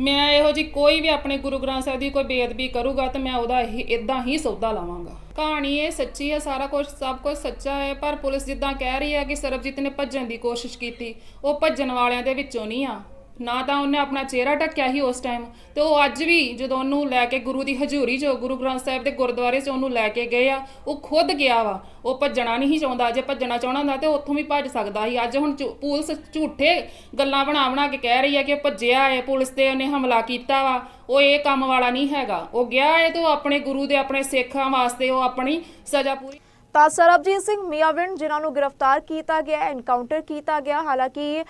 ਮੈਂ ਇਹੋ ਜੀ ਕੋਈ ਵੀ ਆਪਣੇ ਗੁਰੂ ਗ੍ਰੰਥ ਸਾਹਿਬ ਦੀ ਕੋਈ ਬੇਅਦਬੀ ਕਰੂਗਾ ਤਾਂ ਮੈਂ ਉਹਦਾ ਹੀ ਇਦਾਂ ਹੀ ਸੌਦਾ ਲਾਵਾਂਗਾ। ਕਹਾਣੀ ਇਹ ਸੱਚੀ ਹੈ, ਸਾਰਾ ਕੁਝ ਸਭ ਕੁਝ ਸੱਚਾ ਹੈ, ਪਰ ਪੁਲਿਸ ਜਿੱਦਾਂ ਕਹਿ ਰਹੀ ਹੈ ਕਿ ਸਰਬਜੀਤ ਨੇ ਭੱਜਣ ਦੀ ਕੋਸ਼ਿਸ਼ ਕੀਤੀ। ਉਹ ਭੱਜਣ ਵਾਲਿਆਂ ਦੇ ਵਿੱਚੋਂ ਨਹੀਂ ਆ। ਨਾ ਤਾਂ ਉਹਨੇ ਆਪਣਾ ਚਿਹਰਾ ਢੱਕਿਆ ਸੀ ਉਸ ਟਾਈਮ ਤੇ ਉਹ ਅੱਜ ਵੀ ਜਦੋਂ ਉਹਨੂੰ ਲੈ ਕੇ ਗੁਰੂ ਦੀ ਹਜ਼ੂਰੀ 'ਚ, ਗੁਰੂ ਗ੍ਰੰਥ ਸਾਹਿਬ ਦੇ ਗੁਰਦੁਆਰੇ 'ਚ ਉਹਨੂੰ ਲੈ ਕੇ ਗਏ ਆ, ਉਹ ਖੁਦ ਗਿਆ ਵਾ। ਉਹ ਭੱਜਣਾ ਨਹੀਂ ਚਾਹੁੰਦਾ, ਜੇ ਭੱਜਣਾ ਚਾਹਣਾ ਹੁੰਦਾ ਤੇ ਉੱਥੋਂ ਵੀ ਭੱਜ ਸਕਦਾ ਸੀ। ਅੱਜ ਹੁਣ ਝੂ- ਪੁਲਿਸ ਝੂਠੇ ਗੱਲਾਂ ਬਣਾ ਬਣਾ ਕੇ ਕਹਿ ਰਹੀ ਆ ਕਿ ਭੱਜਿਆ ਹੈ ਪੁਲਿਸ ਤੇ ਉਹਨੇ ਹਮਲਾ ਕੀਤਾ ਵਾ। ਉਹ ਇਹ ਕੰਮ ਵਾਲਾ ਨਹੀਂ ਹੈਗਾ। ਉਹ ਗਿਆ ਹੈ ਤੇ ਉਹ ਆਪਣੇ ਗੁਰੂ ਦੇ, ਆਪਣੇ ਸਿੱਖਾਂ ਵਾਸਤੇ ਉਹ ਆਪਣੀ ਸਜ਼ਾ ਪੂਰੀ ਤਾਂ ਸਰਬਜੀਤ ਸਿੰਘ ਮੀਆਂਵਿੰਡ, ਜਿਨ੍ਹਾਂ ਨੂੰ ਗ੍ਰਿਫਤਾਰ ਕੀਤਾ ਗਿਆ ਐਨਕਾਊਂਟਰ ਕੀਤਾ ਗਿਆ, ਹਾਲਾਂਕਿ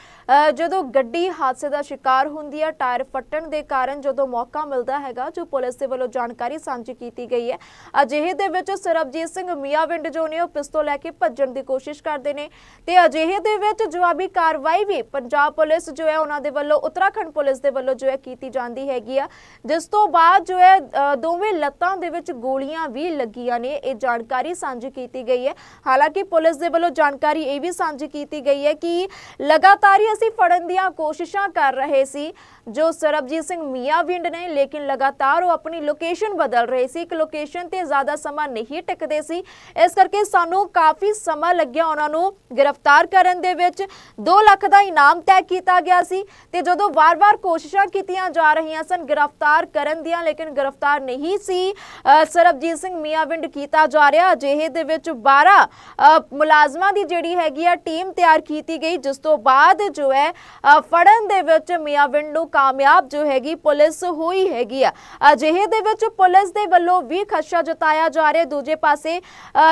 ਜਦੋਂ ਗੱਡੀ ਹਾਦਸੇ ਦਾ ਸ਼ਿਕਾਰ ਹੁੰਦੀ ਹੈ, ਟਾਇਰ ਫਟਣ ਦੇ ਕਾਰਨ ਜਦੋਂ ਮੌਕਾ ਮਿਲਦਾ ਹੈਗਾ, ਜੋ ਪੁਲਿਸ ਦੇ ਵੱਲੋਂ ਜਾਣਕਾਰੀ ਸਾਂਝੀ ਕੀਤੀ ਗਈ ਹੈ। ਅਜਿਹੇ ਦੇ ਵਿੱਚ ਸਰਬਜੀਤ ਸਿੰਘ ਮੀਆਂਵਿੰਡ ਜੋ ਨੇ, ਉਹ ਪਿਸਤੌਲ ਲੈ ਕੇ ਭੱਜਣ ਦੀ ਕੋਸ਼ਿਸ਼ ਕਰਦੇ ਨੇ ਤੇ ਅਜਿਹੇ ਦੇ ਵਿੱਚ ਜਵਾਬੀ ਕਾਰਵਾਈ ਵੀ ਪੰਜਾਬ ਪੁਲਿਸ ਜੋ ਹੈ, ਉਹਨਾਂ ਦੇ ਵੱਲੋਂ, ਉੱਤਰਾਖੰਡ ਪੁਲਿਸ ਦੇ ਵੱਲੋਂ ਜੋ ਹੈ, ਕੀਤੀ ਜਾਂਦੀ ਹੈਗੀ ਆ। ਜਿਸ ਤੋਂ ਬਾਅਦ ਜੋ ਹੈ ਦੋਵੇਂ ਲੱਤਾਂ ਦੇ ਵਿੱਚ ਗੋਲੀਆਂ ਵੀ ਲੱਗੀਆਂ ਨੇ, ਇਹ ਜਾਣਕਾਰੀ ਸਾਂਝੀ ਕੀਤੀ ਕੀਤੀ ਗਈ ਹੈ। ਹਾਲਾਂਕਿ ਪੁਲਿਸ ਦੇ ਵੱਲੋਂ ਜਾਣਕਾਰੀ ਇਹ ਵੀ ਸਾਂਝੀ ਕੀਤੀ ਗਈ ਹੈ ਕਿ ਲਗਾਤਾਰ ਹੀ ਅਸੀਂ ਫੜਨ ਦੀਆਂ ਕੋਸ਼ਿਸ਼ਾਂ ਕਰ ਰਹੇ ਸੀ। ਜੋ ਸਰਬਜੀਤ ਸਿੰਘ ਮੀਆਂਵਿੰਡ ਨੇ, ਲੇਕਿਨ ਲਗਾਤਾਰ ਉਹ ਆਪਣੀ ਲੋਕੇਸ਼ਨ ਬਦਲ ਰਹੇ ਸੀ। ਇੱਕ ਲੋਕੇਸ਼ਨ ਤੇ ਜ਼ਿਆਦਾ ਸਮਾਂ ਨਹੀਂ ਟਿਕਦੇ ਸੀ। ਇਸ ਕਰਕੇ ਸਾਨੂੰ ਕਾਫੀ ਸਮਾਂ ਲੱਗਿਆ ਉਹਨਾਂ ਨੂੰ ਗ੍ਰਿਫਤਾਰ ਕਰਨ ਦੇ ਵਿੱਚ। 2 ਲੱਖ ਦਾ ਇਨਾਮ ਤੈਅ ਕੀਤਾ ਗਿਆ ਸੀ ਤੇ ਜਦੋਂ ਵਾਰ-ਵਾਰ ਕੋਸ਼ਿਸ਼ਾਂ ਕੀਤੀਆਂ ਜਾ ਰਹੀਆਂ ਸਨ ਗ੍ਰਿਫਤਾਰ ਕਰਨ ਦੀਆਂ, ਲੇਕਿਨ ਗ੍ਰਿਫਤਾਰ ਨਹੀਂ ਸੀ। ਸਰਬਜੀਤ ਸਿੰਘ ਮੀਆਂਵਿੰਡ ਕੀਤਾ ਜਾ ਰਿਹਾ। ਅਜਿਹੇ ਦੇ ਵਿੱਚ 12 ਮੁਲਾਜ਼ਮਾਂ ਦੀ ਜਿਹੜੀ ਹੈਗੀ ਆ, ਟੀਮ ਤਿਆਰ ਕੀਤੀ ਗਈ, ਜਿਸ ਤੋਂ ਬਾਅਦ ਜੋ ਹੈ ਫੜਨ ਦੇ ਵਿੱਚ ਮੀਆਂਵਿੰਡ ਨੂੰ ਕਾਮਯਾਬ ਜੋ ਹੈਗੀ ਪੁਲਿਸ ਹੋਈ ਹੈਗੀ ਆ। ਅਜਿਹੇ ਦੇ ਵਿੱਚ ਪੁਲਿਸ ਦੇ ਵੱਲੋਂ ਵੀ ਖਸ਼ਾ ਜਤਾਇਆ ਜਾ ਰਿਹਾ। ਦੂਜੇ ਪਾਸੇ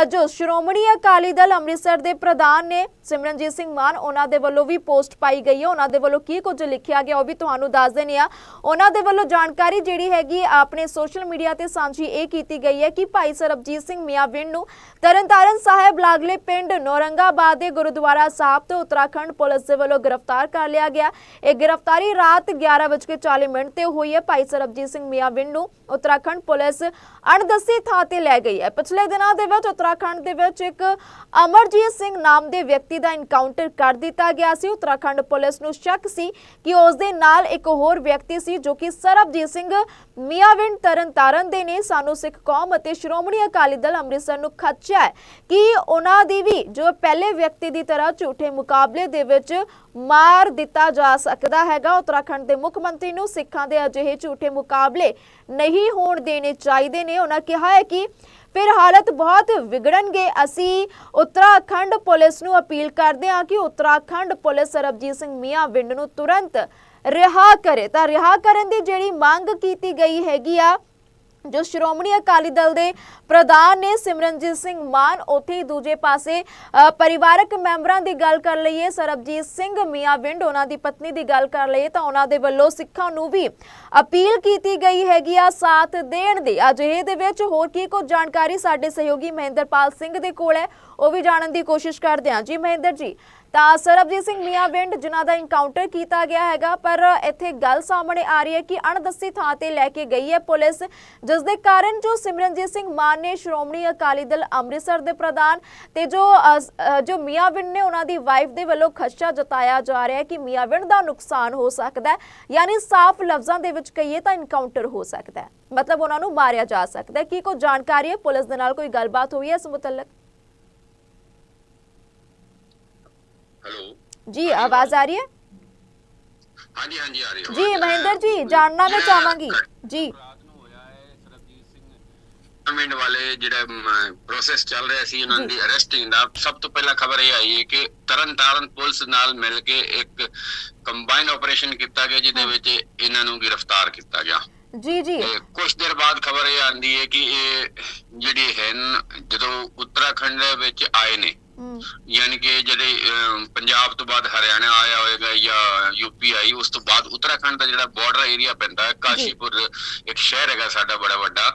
ਜੋ ਸ਼੍ਰੋਮਣੀ ਅਕਾਲੀ ਦਲ ਅੰਮ੍ਰਿਤਸਰ ਦੇ ਪ੍ਰਧਾਨ ਨੇ ਸਿਮਰਨਜੀਤ ਸਿੰਘ ਮਾਨ, ਉਹਨਾਂ ਦੇ ਵੱਲੋਂ ਵੀ ਪੋਸਟ ਪਾਈ ਗਈ ਹੈ ਉਹਨਾਂ ਦੇ ਵੱਲੋਂ ਕੀ ਕੁਝ ਲਿਖਿਆ ਗਿਆ ਉਹ ਵੀ ਤੁਹਾਨੂੰ ਦੱਸ ਦਿੰਦੇ ਆ। ਉਹਨਾਂ ਦੇ ਵੱਲੋਂ ਜਾਣਕਾਰੀ ਜਿਹੜੀ ਹੈਗੀ ਆਪਣੇ ਸੋਸ਼ਲ ਮੀਡੀਆ ਤੇ ਸਾਂਝੀ ਇਹ ਕੀਤੀ ਗਈ ਹੈ ਕਿ ਭਾਈ ਸਰਬਜੀਤ ਸਿੰਘ ਮੀਆਂਵਿੰਡ ਨੂੰ ਤਰਨਤਾਰਨ ਸਾਹਿਬ ਲਾਗਲੇ ਪਿੰਡ ਨੌਰੰਗਾਬਾਦ ਦੇ ਗੁਰਦੁਆਰਾ ਸਾਹਿਬ ਤੋਂ ਉੱਤਰਾਖੰਡ ਪੁਲਿਸ ਦੇ ਵੱਲੋਂ ਗ੍ਰਿਫਤਾਰ ਕਰ ਲਿਆ ਗਿਆ। ਇਹ ਗ੍ਰਿਫਤਾਰੀ ਰਾਤ 11:40 ਮਿੰਟ ਤੇ ਹੋਈ ਹੈ। ਭਾਈ ਸਰਬਜੀਤ ਸਿੰਘ ਮੀਆਂਵਿੰਡ ਨੂੰ ਉੱਤਰਾਖੰਡ ਪੁਲਿਸ ਅਣਦਸੀ ਥਾਂ ਤੇ ਲੈ ਗਈ ਹੈ। ਪਿਛਲੇ ਦਿਨਾਂ ਦੇ ਵਿੱਚ ਉੱਤਰਾਖੰਡ ਦੇ ਵਿੱਚ ਇੱਕ ਅਮਰਜੀਤ ਸਿੰਘ ਨਾਮ ਦੇ ਵਿਅਕਤੀ ਦਾ ਇਨਕਾਊਂਟਰ ਕਰ ਦਿੱਤਾ ਗਿਆ ਸੀ। ਉੱਤਰਾਖੰਡ ਪੁਲਿਸ ਨੂੰ ਸ਼ੱਕ ਸੀ ਕਿ ਉਸ ਦੇ ਨਾਲ ਇੱਕ ਹੋਰ ਵਿਅਕਤੀ ਸੀ ਜੋ ਕਿ ਸਰਬਜੀਤ ਸਿੰਘ ਮੀਆਂਵਿੰਡ ਤਰਨਤਾਰਨ ਦੇ ਨੇ ਸਾਨੂੰ ਸਿੱਖ ਕੌਮ ਅਤੇ ਸ਼੍ਰੋਮਣੀ ਅਕਾਲੀ ਦਲ ਅੰਮ੍ਰਿਤਸਰ ਨੂੰ ਖਦਸ਼ਾ ਹੈ ਕਿ ਉਹਨਾਂ ਦੀ ਵੀ ਜੋ ਪਹਿਲੇ ਵਿਅਕਤੀ ਦੀ ਤਰ੍ਹਾਂ ਝੂਠੇ ਮੁਕਾਬਲੇ ਦੇ ਵਿੱਚ ਮਾਰ ਦਿੱਤਾ ਜਾ ਸਕਦਾ ਹੈਗਾ, ਉੱਤਰਾਖੰਡ ਦੇ ਮੁੱਖ ਮੰਤਰੀ ਨੂੰ ਸਿੱਖਾਂ ਦੇ ਅਜਿਹੇ ਝੂਠੇ ਮੁਕਾਬਲੇ ਨਹੀਂ ਹੋਣ ਦੇਣੇ ਚਾਹੀਦੇ ਨੇ। ਉਹਨਾਂ ਕਿਹਾ ਹੈ ਕਿ ਫਿਰ ਹਾਲਤ ਬਹੁਤ ਵਿਗੜਨਗੇ। ਅਸੀਂ ਉੱਤਰਾਖੰਡ ਪੁਲਿਸ ਨੂੰ ਅਪੀਲ ਕਰਦੇ ਹਾਂ ਕਿ ਉੱਤਰਾਖੰਡ ਪੁਲਿਸ ਸਰਬਜੀਤ ਸਿੰਘ ਮੀਆਂ ਵਿੰਡ ਨੂੰ ਤੁਰੰਤ ਰਿਹਾ ਕਰੇ। ਤਾਂ ਰਿਹਾ ਕਰਨ ਦੀ ਜਿਹੜੀ ਮੰਗ ਕੀਤੀ ਗਈ ਹੈਗੀ ਆ, ਜੋ ਸ਼੍ਰੋਮਣੀ ਅਕਾਲੀ ਦਲ ਦੇ ਪ੍ਰਧਾਨ ਨੇ ਸਿਮਰਨਜੀਤ ਸਿੰਘ ਮਾਨ, ਉੱਥੇ ਹੀ ਦੂਜੇ ਪਾਸੇ ਪਰਿਵਾਰਕ ਮੈਂਬਰਾਂ ਦੀ ਗੱਲ ਕਰ ਲਈਏ, ਸਰਬਜੀਤ ਸਿੰਘ ਮੀਆਂਵਿੰਡ ਉਹਨਾਂ ਦੀ ਪਤਨੀ ਦੀ ਗੱਲ ਕਰ ਲਈਏ, ਤਾਂ ਉਹਨਾਂ ਦੇ ਵੱਲੋਂ ਸਿੱਖਾਂ ਨੂੰ ਵੀ ਅਪੀਲ ਕੀਤੀ ਗਈ ਹੈਗੀ ਆ ਸਾਥ ਦੇਣ ਦੀ। ਅਜਿਹੇ ਦੇ ਵਿੱਚ ਹੋਰ ਕੀ ਕੁਝ ਜਾਣਕਾਰੀ ਸਾਡੇ ਸਹਿਯੋਗੀ ਮਹਿੰਦਰਪਾਲ ਸਿੰਘ ਦੇ ਕੋਲ ਹੈ, ਉਹ ਵੀ ਜਾਣਨ ਦੀ ਕੋਸ਼ਿਸ਼ ਕਰਦੇ ਹਾਂ। ਜੀ ਮਹਿੰਦਰ ਜੀ ਤਾਂ ਸਰਬਜੀਤ ਸਿੰਘ ਮੀਆਂਵਿੰਡ, ਜਿਨ੍ਹਾਂ ਦਾ ਇਨਕਾਊਂਟਰ ਕੀਤਾ ਗਿਆ ਹੈਗਾ, ਪਰ ਇੱਥੇ ਗੱਲ ਸਾਹਮਣੇ ਆ ਰਹੀ ਹੈ ਕਿ ਅਣਦੱਸੀ ਥਾਂ ਤੇ ਲੈ ਕੇ ਗਈ ਹੈ ਪੁਲਿਸ, ਜਿਸ ਦੇ ਕਾਰਨ ਜੋ ਸਿਮਰਨਜੀਤ ਸਿੰਘ ਮਾਨ ਨੇ ਸ਼੍ਰੋਮਣੀ ਅਕਾਲੀ ਦਲ ਅੰਮ੍ਰਿਤਸਰ ਦੇ ਪ੍ਰਧਾਨ ਤੇ ਜੋ ਜੋ ਮੀਆਂਵਿੰਡ ਨੇ ਉਹਨਾਂ ਦੀ ਵਾਈਫ ਦੇ ਵੱਲੋਂ ਖਦਸ਼ਾ ਜਤਾਇਆ ਜਾ ਰਿਹਾ ਹੈ ਕਿ ਮੀਆਂਵਿੰਡ ਦਾ ਨੁਕਸਾਨ ਹੋ ਸਕਦਾ ਹੈ, ਯਾਨੀ ਸਾਫ਼ ਲਫ਼ਜ਼ਾਂ ਦੇ ਵਿੱਚ ਕਹੀਏ ਤਾਂ ਇਨਕਾਊਂਟਰ ਹੋ ਸਕਦਾ ਹੈ। ਮਤਲਬ ਉਹਨਾਂ ਨੂੰ ਮਾਰਿਆ ਜਾ ਸਕਦਾ ਹੈ। ਕੀ ਕੋਈ ਜਾਣਕਾਰੀ ਹੈ? ਪੁਲਿਸ ਦੇ ਨਾਲ ਕੋਈ ਗੱਲਬਾਤ ਹੋਈ ਹੈ ਇਸ ਮੁਤਲਕ? ਹੈਲੋ। ਜੀ ਆਵਾਜ਼ ਆ ਰਹੀ ਹੈ? ਹਾਂਜੀ ਹਾਂਜੀ ਆ ਰਹੀ ਹੈ। ਜੀ। ਮਹਿੰਦਰ ਜੀ ਜਾਣਨਾ ਮੈਂ ਚਾਹਾਂਗੀ ਜੀ ਰਾਤ ਨੂੰ ਹੋਇਆ ਹੈ ਸਰਬਜੀਤ ਸਿੰਘ ਮਿੰਟ ਵਾਲੇ ਜਿਹੜਾ ਪ੍ਰੋਸੈਸ ਚੱਲ ਰਿਹਾ ਸੀ ਉਹਨਾਂ ਦੀ ਅਰੈਸਟਿੰਗ ਦਾ ਸਭ ਤੋਂ ਪਹਿਲਾਂ ਖਬਰ ਇਹ ਆਈ ਹੈ ਕਿ ਤਰਨਤਾਰਨ ਪੁਲਿਸ ਨਾਲ ਮਿਲ ਕੇ ਇੱਕ ਕੰਬਾਈਨ ਆਪਰੇਸ਼ਨ ਕੀਤਾ ਗਿਆ ਜਿਹਦੇ ਵਿੱਚ ਇਹਨਾਂ ਨੂੰ ਗ੍ਰਿਫਤਾਰ ਕੀਤਾ ਗਿਆ। ਜੀ ਜੀ। ਕੁਝ ਦੇਰ ਬਾਅਦ ਖਬਰ ਇਹ ਆਂਦੀ ਹੈ ਕਿ ਇਹ ਜਿਹੜੇ ਹਨ ਜਦੋਂ ਉੱਤਰਾਖੰਡ ਦੇ ਵਿੱਚ ਆਏ ਨੇ ਯਾਨੀ ਕਿ ਜਿਹੜੇ ਪੰਜਾਬ ਤੋਂ ਬਾਅਦ ਹਰਿਆਣਾ ਆਇਆ ਹੋਵੇਗਾ ਜਾਂ ਯੂਪੀ ਆਈ ਉਸ ਤੋਂ ਬਾਅਦ ਉੱਤਰਾਖੰਡ ਦਾ ਜਿਹੜਾ ਬਾਰਡਰ ਏਰੀਆ ਪੈਂਦਾ ਹੈ ਕਾਸ਼ੀਪੁਰ ਇੱਕ ਸ਼ਹਿਰ ਹੈਗਾ ਸਾਡਾ ਬੜਾ ਵੱਡਾ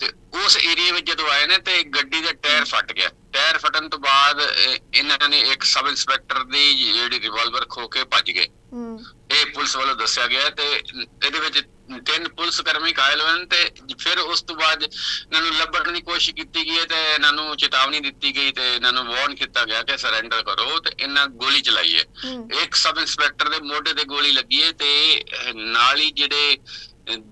ਤੇ ਉਸ ਏਰੀਆ ਵਿੱਚ ਜਦੋਂ ਆਏ ਨੇ ਤੇ ਗੱਡੀ ਦਾ ਟਾਇਰ ਫਟ ਗਿਆ। ਟਾਇਰ ਫਟਣ ਤੋਂ ਬਾਅਦ ਇਹ- ਇਹਨਾਂ ਨੇ ਇੱਕ ਸਬ ਇੰਸਪੈਕਟਰ ਦੀ ਜਿਹੜੀ ਰਿਵਾਲਵਰ ਖੋ ਕੇ ਭੱਜ ਗਏ। ਇਹ ਪੁਲਿਸ ਵੱਲੋਂ ਦੱਸਿਆ ਗਿਆ ਤੇ ਇਹਦੇ ਵਿੱਚ ਤਿੰਨ ਪੁਲਿਸ ਕਰਮੀ ਘਾਇਲ ਹੋਏ ਤੇ ਫਿਰ ਉਸ ਤੋਂ ਬਾਅਦ ਇਹਨਾਂ ਨੂੰ ਲੱਭਣ ਦੀ ਕੋਸ਼ਿਸ਼ ਕੀਤੀ ਗਈ ਤੇ ਇਹਨਾਂ ਨੂੰ ਚੇਤਾਵਨੀ ਦਿੱਤੀ ਗਈ ਤੇ ਇਹਨਾਂ ਨੂੰ ਵਾਰਨ ਕੀਤਾ ਗਿਆ ਕਿ ਸਰੈਂਡਰ ਕਰੋ ਤੇ ਇਹਨਾਂ ਗੋਲੀ ਚਲਾਈ ਹੈ। ਇੱਕ ਸਬ ਇੰਸਪੈਕਟਰ ਦੇ ਮੋਢੇ ਤੇ ਗੋਲੀ ਲੱਗੀ ਹੈ ਤੇ ਨਾਲ ਹੀ ਜਿਹੜੇ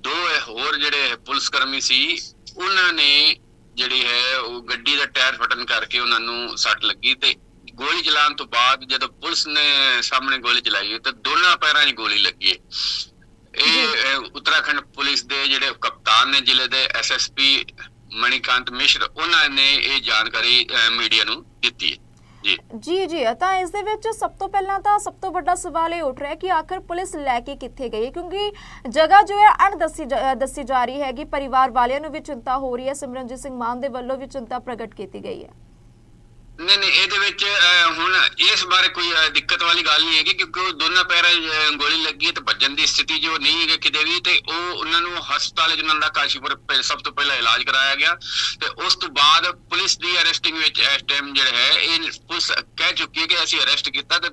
ਦੋ ਹੋਰ ਜਿਹੜੇ ਪੁਲਿਸ ਕਰਮੀ ਸੀ ਉਹਨਾਂ ਨੇ ਜਿਹੜੀ ਹੈ ਉਹ ਗੱਡੀ ਦਾ ਟਾਇਰ ਫਟਣ ਕਰਕੇ ਉਹਨਾਂ ਨੂੰ ਸੱਟ ਲੱਗੀ ਤੇ ਗੋਲੀ ਚਲਾਉਣ ਤੋਂ ਬਾਅਦ ਜਦੋਂ ਪੁਲਿਸ ਨੇ ਸਾਹਮਣੇ ਗੋਲੀ ਚਲਾਈ ਤਾਂ ਦੋਨਾਂ ਪੈਰਾਂ 'ਚ ਗੋਲੀ ਲੱਗੀ ਇਹ ਉੱਤਰਾਖੰਡ ਪੁਲਿਸ ਦੇ ਜਿਹੜੇ ਕਪਤਾਨ ਨੇ ਜ਼ਿਲ੍ਹੇ ਦੇ ਐਸਐਸਪੀ ਮਣੀਕਾਂਤ ਮਿਸ਼ਰ ਉਹਨਾਂ ਨੇ ਇਹ ਜਾਣਕਾਰੀ ਮੀਡੀਆ ਨੂੰ ਦਿੱਤੀ ਹੈ ਜੀ ਜੀ ਜੀ ਤਾਂ ਇਸ ਦੇ ਵਿੱਚ ਸਭ ਤੋਂ ਪਹਿਲਾਂ ਤਾਂ ਸਭ ਤੋਂ ਵੱਡਾ ਸਵਾਲ ਇਹ ਉੱਠ ਰਿਹਾ ਕਿ ਆਖਰ ਪੁਲਿਸ ਲੈ ਕੇ ਕਿੱਥੇ ਗਈ ਹੈ? ਕਿਉਂਕਿ ਜਗ੍ਹਾ ਜੋ ਹੈ ਅਣਦੱਸੀ ਜ- ਅ, ਦੱਸੀ ਜਾ ਰਹੀ ਹੈਗੀ ਪਰਿਵਾਰ ਵਾਲਿਆਂ ਨੂੰ ਵੀ ਚਿੰਤਾ ਹੋ ਰਹੀ ਹੈ ਸਿਮਰਨਜੀਤ ਸਿੰਘ ਮਾਨ ਦੇ ਵੱਲੋਂ ਵੀ ਚਿੰਤਾ ਪ੍ਰਗਟ ਕੀਤੀ ਗਈ ਹੈ ਨਹੀਂ ਨਹੀਂ ਇਹਦੇ ਵਿੱਚ ਹੁਣ ਇਸ ਬਾਰੇ ਕੋਈ ਦਿੱਕਤ ਵਾਲੀ ਗੱਲ ਨਹੀਂ ਹੈਗੀ ਕਿਉਂਕਿ ਉਹ ਦੋਨਾਂ ਪੈਰਾਂ ਗੋਲੀ ਲੱਗੀ ਤੇ ਭੱਜਣ ਦੀ ਸਥਿਤੀ ਜੋ ਨਹੀਂ ਹੈ ਕਿਤੇ ਵੀ ਤੇ ਉਹ ਉਹਨਾਂ ਨੂੰ ਹਸਪਤਾਲ ਉਹਨਾਂ ਦਾ ਕਾਸ਼ੀਪੁਰ ਸਭ ਤੋਂ ਪਹਿਲਾਂ ਇਲਾਜ ਕਰਾਇਆ ਗਿਆ ਤੇ ਉਸ ਤੋਂ ਬਾਅਦ ਪੁਲਿਸ ਦੀ ਅਰੈਸਟਿੰਗ ਵਿੱਚ ਇਸ ਟਾਈਮ ਜਿਹੜਾ ਹੈ ਇਹ ਪੁਲਿਸ ਕਹਿ ਚੁੱਕੀ ਹੈ ਕਿ ਅਸੀਂ ਅਰੈਸਟ ਕੀਤਾ ਤੇ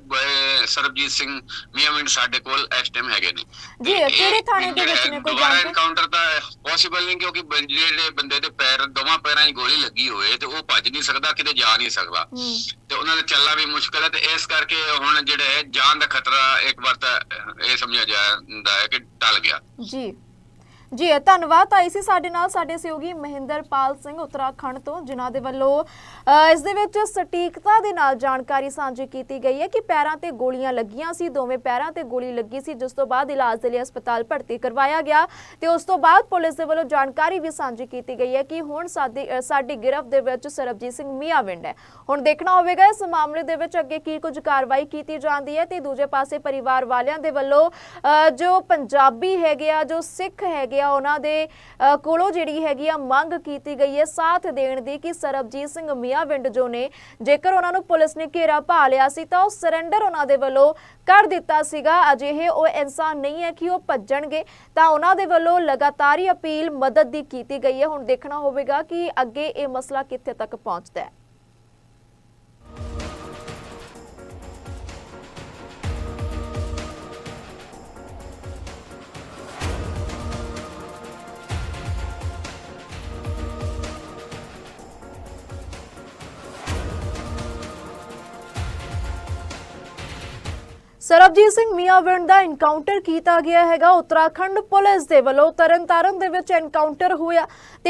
ਸਰਬਜੀਤ ਸਿੰਘ ਮੀਆਂਮਿੰਟ ਸਾਡੇ ਕੋਲ ਇਸ ਟਾਈਮ ਹੈਗੇ ਨੇ ਜੀ, ਕਿਹੜੇ ਥਾਣੇ ਦੇ ਵਿੱਚ ਨੇ ਕੋਈ ਜਾਣਕਾਰੀ? ਐਨਕਾਊਂਟਰ ਤਾਂ ਪੋਸੀਬਲ ਨਹੀਂ ਕਿਉਂਕਿ ਜਿਹੜੇ ਬੰਦੇ ਦੇ ਪੈਰ ਦੋਵਾਂ ਪੈਰਾਂ 'ਚ ਗੋਲੀ ਲੱਗੀ ਹੋਏ ਤੇ ਉਹ ਭੱਜ ਨਹੀਂ ਸਕਦਾ ਕਿਤੇ ਜਾ ਨਹੀਂ ਸਕਦਾ ਹੂੰ। ਤੇ ਉਹਨਾਂ ਦਾ ਚੱਲਣਾ ਵੀ ਮੁਸ਼ਕਲ ਹੈ ਤੇ ਇਸ ਕਰਕੇ ਹੁਣ ਜਿਹੜਾ ਹੈ ਜਾਨ ਦਾ ਖਤਰਾ ਇੱਕ ਵਾਰ ਤਾਂ ਇਹ ਸਮਝਿਆ ਜਾਂਦਾ ਹੈ ਕਿ ਟਲ ਗਿਆ। ਜੀ। ਜੀ ਧੰਨਵਾਦ। ਆਈ ਸੀ ਸਾਡੇ ਨਾਲ ਸਾਡੇ ਸਹਿਯੋਗੀ ਮਹਿੰਦਰਪਾਲ ਸਿੰਘ ਉੱਤਰਾਖੰਡ ਤੋਂ, ਜਿਨ੍ਹਾਂ ਦੇ ਵੱਲੋਂ ਇਸ ਦੇ ਵਿੱਚ ਸਟੀਕਤਾ ਦੇ ਨਾਲ ਜਾਣਕਾਰੀ ਸਾਂਝੀ ਕੀਤੀ ਗਈ ਹੈ ਕਿ ਪੈਰਾਂ ਤੇ ਗੋਲੀਆਂ ਲੱਗੀਆਂ ਸੀ, ਦੋਵੇਂ ਪੈਰਾਂ ਤੇ ਗੋਲੀ ਲੱਗੀ ਸੀ, ਜਿਸ ਤੋਂ ਬਾਅਦ ਇਲਾਜ ਦੇ ਲਈ ਹਸਪਤਾਲ ਭਰਤੀ ਕਰਵਾਇਆ ਗਿਆ ਤੇ ਉਸ ਤੋਂ ਬਾਅਦ ਪੁਲਿਸ ਦੇ ਵੱਲੋਂ ਜਾਣਕਾਰੀ ਵੀ ਸਾਂਝੀ ਕੀਤੀ ਗਈ ਹੈ ਕਿ ਹੁਣ ਸਾਡੀ ਸਾਡੀ ਗਿਰਫਤ ਦੇ ਵਿੱਚ ਸਰਬਜੀਤ ਸਿੰਘ ਮੀਆਂਵਿੰਡ ਹੈ। ਹੁਣ ਦੇਖਣਾ ਹੋਵੇਗਾ ਇਸ ਮਾਮਲੇ ਦੇ ਵਿੱਚ ਅੱਗੇ ਕੀ ਕੁਝ ਕਾਰਵਾਈ ਕੀਤੀ ਜਾਂਦੀ ਹੈ ਤੇ ਦੂਜੇ ਪਾਸੇ ਪਰਿਵਾਰ ਵਾਲਿਆਂ ਦੇ ਵੱਲੋਂ ਜੋ ਪੰਜਾਬੀ ਹੈਗੇ ਆ, ਜੋ ਸਿੱਖ ਹੈਗੇ ਆ, ਉਹਨਾਂ ਦੇ ਕੋਲੋਂ ਜਿਹੜੀ ਹੈਗੀ ਆ ਮੰਗ ਕੀਤੀ ਗਈ ਹੈ ਸਾਥ ਦੇਣ ਦੀ ਕਿ ਸਰਬਜੀਤ ਸਿੰਘ ਮੀਆਂਵਿੰਡ ਜੋ ਨੇ, ਜੇਕਰ ਉਹਨਾਂ ਨੂੰ ਪੁਲਿਸ ਨੇ ਘੇਰਾ ਪਾ ਲਿਆ ਸੀ ਤਾਂ ਉਹ ਸਰੈਂਡਰ ਉਹਨਾਂ ਦੇ ਵੱਲੋਂ ਕਰ ਦਿੱਤਾ ਸੀਗਾ। ਅਜਿਹੇ ਉਹ ਇਨਸਾਨ ਨਹੀਂ ਹੈ ਕਿ ਉਹ ਭੱਜਣਗੇ, ਤਾਂ ਉਹਨਾਂ ਦੇ ਵੱਲੋਂ ਲਗਾਤਾਰ ਹੀ ਅਪੀਲ ਮਦਦ ਦੀ ਕੀਤੀ ਗਈ ਹੈ। ਹੁਣ ਦੇਖਣਾ ਹੋਵੇਗਾ ਕਿ ਅੱਗੇ ਇਹ ਮਸਲਾ ਕਿੱਥੇ ਤੱਕ ਪਹੁੰਚਦਾ ਹੈ। ਸਰਬਜੀਤ ਸਿੰਘ ਮੀਆਂਵਿੰਡ ਦਾ ਇਨਕਾਊਂਟਰ ਕੀਤਾ ਗਿਆ ਹੈਗਾ। ਉੱਤਰਾਖੰਡ ਪੁਲਿਸ ਦੇ ਵੱਲੋਂ ਤਰਨਤਾਰਨ ਦੇ ਵਿੱਚ ਇਨਕਾਊਂਟਰ ਹੋਇਆ